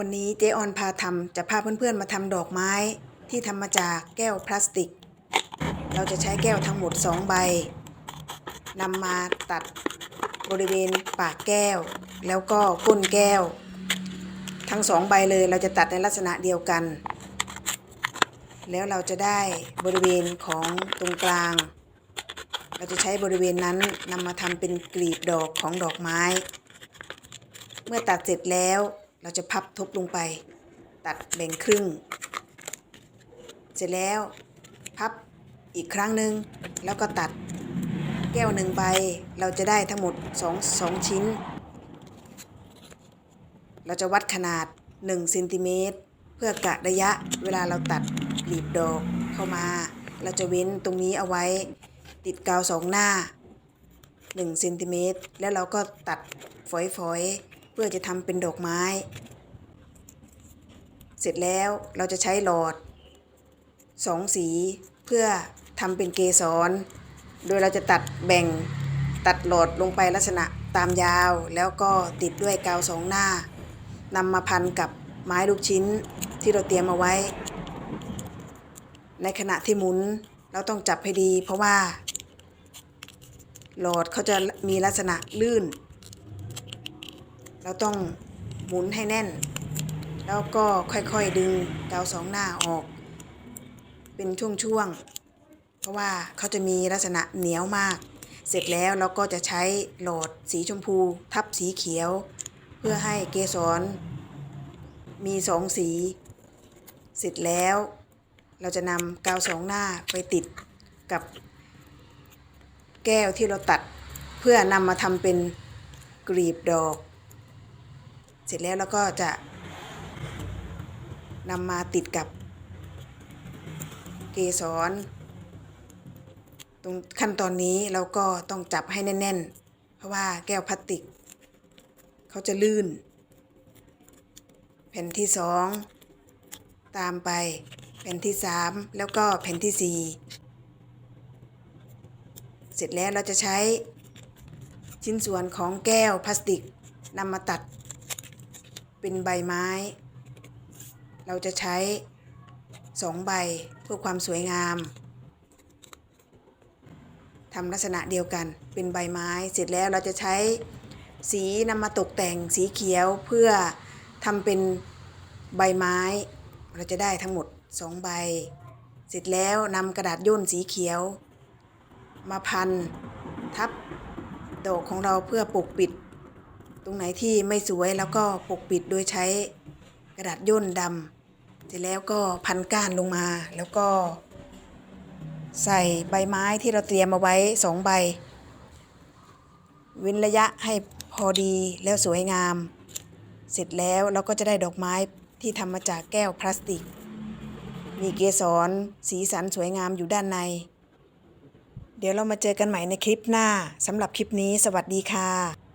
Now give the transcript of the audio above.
วันนี้เจ๊ออนพาทำจะพาเพื่อนๆมาทำดอกไม้ที่ทำมาจากแก้วพลาสติก เราจะใช้แก้วทั้งหมด 2 ใบนำมาตัดบริเวณปากแก้ว แล้วก็ก้นแก้ว ทั้งสองใบเลยเราจะตัดในลักษณะเดียวกัน แล้วเราจะได้บริเวณของตรงกลาง เราจะใช้บริเวณนั้นนำมาทำเป็นกลีบดอกของดอกไม้ เมื่อตัดเสร็จแล้ว เราจะพับทบลงไป ตัดแบ่งครึ่ง เสร็จแล้วพับอีกครั้งหนึ่งแล้วก็ตัดแก้วหนึ่งใบเราจะได้ทั้งหมด2 2ชิ้น เราจะวัดขนาด1เซนติเมตรเพื่อกะระยะเวลาเราตัดกลีบดอกเข้ามา เราจะเว้นตรงนี้เอาไว้ ติดกาวสองหน้า1เซนติเมตรแล้วเราก็ตัดฝอยๆ พื่อจะทำเป็นดอกไม้ เสร็จแล้วเราจะใช้หลอดสองสีเพื่อทำเป็นเกสร โดยเราจะตัดแบ่งตัดหลอดลงไปลักษณะตามยาว แล้วก็ติดด้วยกาวสองหน้านำมาพันกับไม้ลูกชิ้นที่เราเตรียมเอาไว้ ในขณะที่หมุนเราต้องจับให้ดี เพราะว่า หลอดเขาจะมีลักษณะลื่น เราต้องหมุนให้แน่น แล้วก็ค่อยๆดึงกาวสองหน้าออก เป็นช่วงๆ เพราะว่าเขาจะมีลักษณะเหนียวมาก เสร็จแล้วเราก็จะใช้หลอดสีชมพู ทับสีเขียว เพื่อให้เกสรมีสองสี เสร็จแล้ว เราจะนำกาวสองหน้าไปติดกับแก้วที่เราตัดเพื่อนำมาทำเป็นกลีบดอก เสร็จแล้วเราก็จะนำมาติดกับเกสรตรงขั้นตอนนี้เราก็ต้องจับให้แน่น ๆ เพราะว่าแก้วพลาสติก เขาจะลื่น แผ่นที่สองตามไปแผ่นที่สามแล้วก็แผ่นที่สี่เสร็จแล้วเราจะใช้ชิ้นส่วนของแก้วพลาสติกนำมาตัด เป็นใบไม้ เราจะใช้สองใบเพื่อความสวยงามทำลักษณะเดียวกันเป็นใบไม้เสร็จแล้วเราจะใช้สีนำมาตกแต่งสีเขียวเพื่อทำเป็นใบไม้ เราจะได้ทั้งหมดสองใบ เสร็จแล้วนำกระดาษย่นสีเขียว มาพันทับดอกของเราเพื่อปกปิด ตรงไหนที่ไม่สวยแล้วก็ปกปิดโดยใช้กระดาษย่นดำเสร็จแล้วก็พันก้านลงมา แล้วก็ ใส่ใบไม้ที่เราเตรียมเอาไว้สองใบ เว้นระยะให้พอดีแล้วสวยงาม เสร็จแล้วเราก็จะได้ดอกไม้ที่ทำมาจากแก้วพลาสติก มีเกสรสีสันสวยงามอยู่ด้านใน เดี๋ยวเรามาเจอกันใหม่ในคลิปหน้าสำหรับคลิปนี้ สวัสดีค่ะ